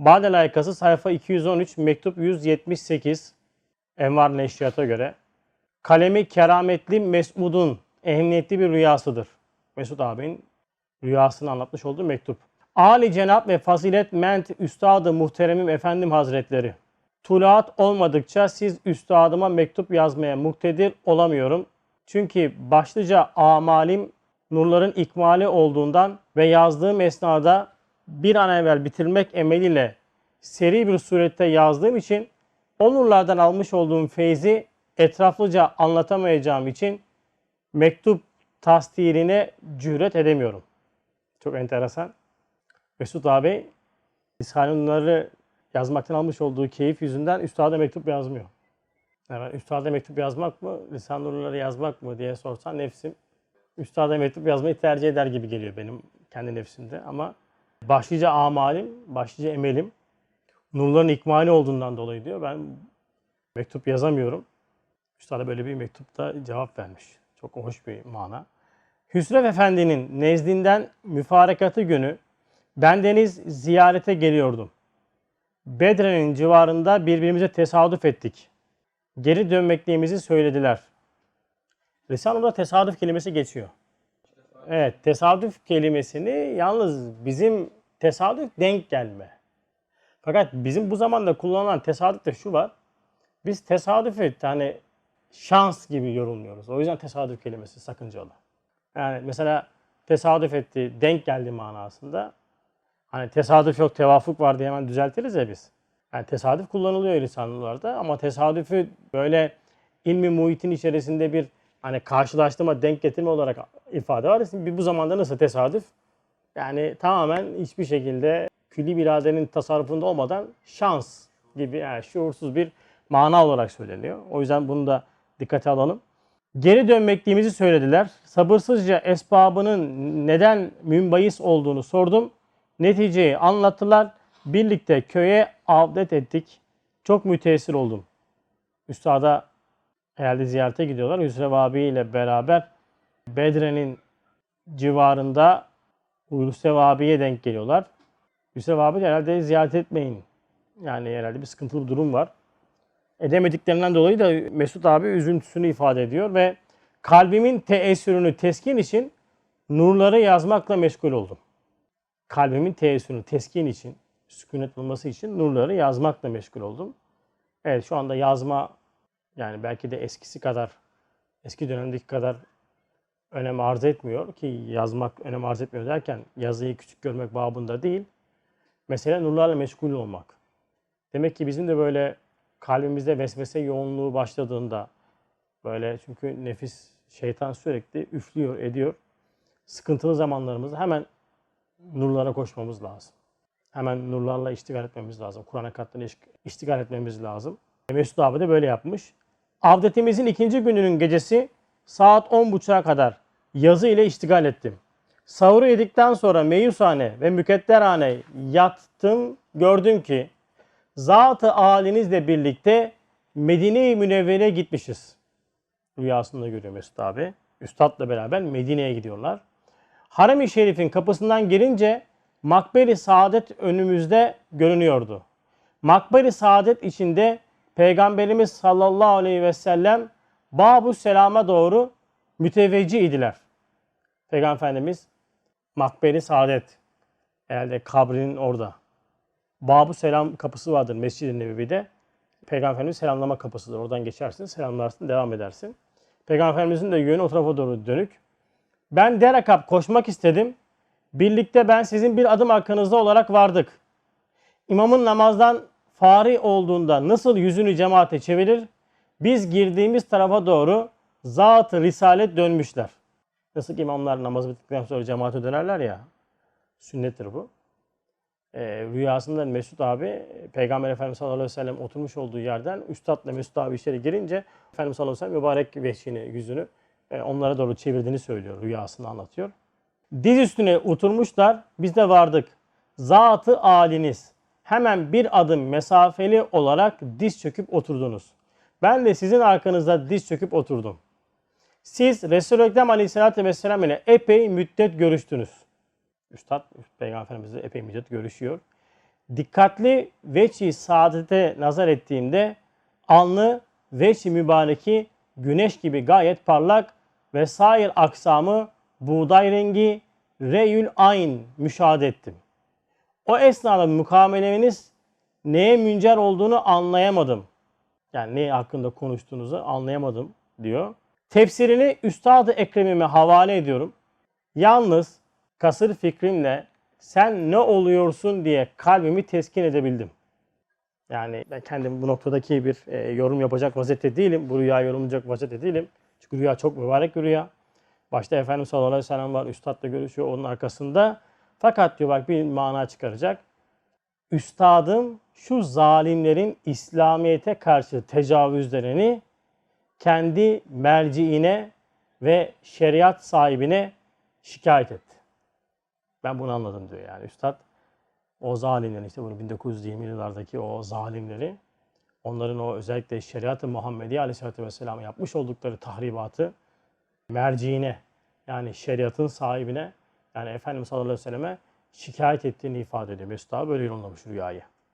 Bade layıkası sayfa 213, mektup 178 Envar Neşriyat'a göre. Kalemi kerametli Mesud'un ehemmiyetli bir rüyasıdır. Mesud abinin rüyasını anlatmış olduğu mektup. Ali Cenap ve Fazilet Ment Üstadı Muhteremim Efendim Hazretleri. Tulaat olmadıkça siz üstadıma mektup yazmaya muktedir olamıyorum. Çünkü başlıca amalim nurların ikmali olduğundan ve yazdığım esnada bir an evvel bitirmek emeliyle seri bir surette yazdığım için o nurlardan almış olduğum feyzi etraflıca anlatamayacağım için mektup tasdirine cüret edemiyorum. Çok enteresan. Mesut abi Risale-i Nur'ları yazmaktan almış olduğu keyif yüzünden üstada mektup yazmıyor. Yani üstada mektup yazmak mı, Risale-i Nur'ları yazmak mı diye sorsan nefsim üstada mektup yazmayı tercih eder gibi geliyor benim kendi nefsimde. Ama başlıca amalim, başlıca emelim nurların ikmali olduğundan dolayı diyor. Ben mektup yazamıyorum. Üstada böyle bir mektupta cevap vermiş. Çok hoş bir mana. Hüsrev Efendi'nin nezdinden müfarekatı günü bendeniz ziyarete geliyordum. Bedre'nin civarında birbirimize tesadüf ettik. Geri dönmekliğimizi söylediler. Risale'de tesadüf kelimesi geçiyor. Evet, tesadüf kelimesini yalnız bizim tesadüf denk gelme. Fakat bizim bu zamanda kullanılan tesadüfte şu var. Biz tesadüfü hani şans gibi yorumluyoruz. O yüzden tesadüf kelimesi sakıncalı. Yani mesela tesadüf etti, denk geldi manasında. Hani tesadüf yok, tevafuk var diye hemen düzeltiriz ya biz. Yani tesadüf kullanılıyor lisanlarda ama tesadüfü böyle ilmi muhitin içerisinde bir hani karşılaştırma, denk getirme olarak ifade var. Şimdi bu zamanda nasıl tesadüf? Yani tamamen hiçbir şekilde külli bir iradenin tasarrufunda olmadan şans gibi yani şuursuz bir mana olarak söyleniyor. O yüzden bunu da dikkate alalım. Geri dönmekliğimizi söylediler. Sabırsızca esbabının neden münbayis olduğunu sordum. Neticeyi anlattılar. Birlikte köye avdet ettik. Çok müteessir oldum. Üstada herhalde ziyarete gidiyorlar. Hüsrev abi ile beraber Bedre'nin civarında Hüsrev abiye denk geliyorlar. Hüsrev abi de herhalde ziyaret etmeyin. Yani herhalde bir sıkıntılı bir durum var. Edemediklerinden dolayı da Mesut abi üzüntüsünü ifade ediyor ve kalbimin teessürünü teskin için nurları yazmakla meşgul oldum. Kalbimin teessürünü teskin için, sükunet bulması için nurları yazmakla meşgul oldum. Evet şu anda yazma yani belki de eskisi kadar, eski dönemdeki kadar önem arz etmiyor ki yazmak önem arz etmiyor derken yazıyı küçük görmek babında değil. Mesele nurlarla meşgul olmak. Demek ki bizim de böyle kalbimizde vesvese yoğunluğu başladığında böyle çünkü nefis şeytan sürekli üflüyor ediyor. Sıkıntılı zamanlarımızda hemen nurlara koşmamız lazım. Hemen nurlarla iştigal etmemiz lazım. Kur'an-ı Kat'tan iştigal etmemiz lazım. Mesut abi de böyle yapmış. Avdetimizin ikinci gününün gecesi saat 10.30'a kadar yazı ile iştigal ettim. Sahuru yedikten sonra meyushane ve mükedderhane yattım. Gördüm ki zat-ı alinizle birlikte Medine-i Münevvere'ye gitmişiz. Rüyasında görüyor Mesut abi. Üstadla beraber Medine'ye gidiyorlar. Harem-i Şerif'in kapısından girince Makberi Saadet önümüzde görünüyordu. Makberi Saadet içinde Peygamberimiz sallallahu aleyhi ve sellem Babu Selam'a doğru müteveccih idiler. Peygamber Efendimiz Makberi Saadet herhalde kabrinin orada. Babu Selam kapısı vardır Mescid-i Nebevi'de. Peygamber Efendimiz selamlama kapısıdır. Oradan geçersin, selamlarsın, devam edersin. Peygamber Efendimizin de yönü o tarafa doğru dönük. Ben derekap koşmak istedim. Birlikte ben sizin bir adım arkanızda olarak vardık. İmamın namazdan fari olduğunda nasıl yüzünü cemaate çevirir? Biz girdiğimiz tarafa doğru zat-ı risalet dönmüşler. Nasıl ki imamlar namazı bittikten sonra cemaate dönerler ya. Sünnettir bu. Ee, rüyasında Mesut abi Peygamber Efendimiz sallallahu aleyhi ve sellem oturmuş olduğu yerden Üstad'la Mesut abi içeri girince Efendimiz sallallahu aleyhi ve sellem mübarek veşini, yüzünü e, onlara doğru çevirdiğini söylüyor. Rüyasını anlatıyor. Diz üstüne oturmuşlar. Biz de vardık. Zatı aliniz. Hemen bir adım mesafeli olarak diz çöküp oturdunuz. Ben de sizin arkanızda diz çöküp oturdum. Siz Resul-i Ekrem Aleyhisselatü Vesselam ile epey müddet görüştünüz. Üstad Peygamber Efendimizle epey müddet görüşüyor. Dikkatli veçi saadete nazar ettiğimde alnı veçi mübareki güneş gibi gayet parlak ve sair aksamı buğday rengi reyül ayn müşahede ettim. O esnada mukamelemeniz neye müncer olduğunu anlayamadım. Yani ne hakkında konuştuğunuzu anlayamadım diyor. Tefsirini Üstad-ı Ekrem'ime havale ediyorum. Yalnız kasır fikrimle sen ne oluyorsun diye kalbimi teskin edebildim. Yani ben kendim bu noktadaki bir e, yorum yapacak vaziyette değilim. Bu rüya yorumlayacak vaziyette değilim. Çünkü rüya çok mübarek bir rüya. Başta Efendimiz sallallahu aleyhi ve sellem var. Üstadla görüşüyor onun arkasında. Fakat diyor bak bir mana çıkaracak. Üstadım şu zalimlerin İslamiyet'e karşı tecavüzlerini kendi merciine ve şeriat sahibine şikayet etti. Ben bunu anladım diyor yani üstad. O zalimlerin işte bunu 1920'li yıllardaki o zalimleri onların o özellikle şeriat-ı Muhammedi Aleyhisselatü Vesselam yapmış oldukları tahribatı merciine yani şeriatın sahibine yani Efendimiz sallallahu aleyhi ve selleme şikayet ettiğini ifade ediyor. Mesut böyle yorumlamış rüyayı.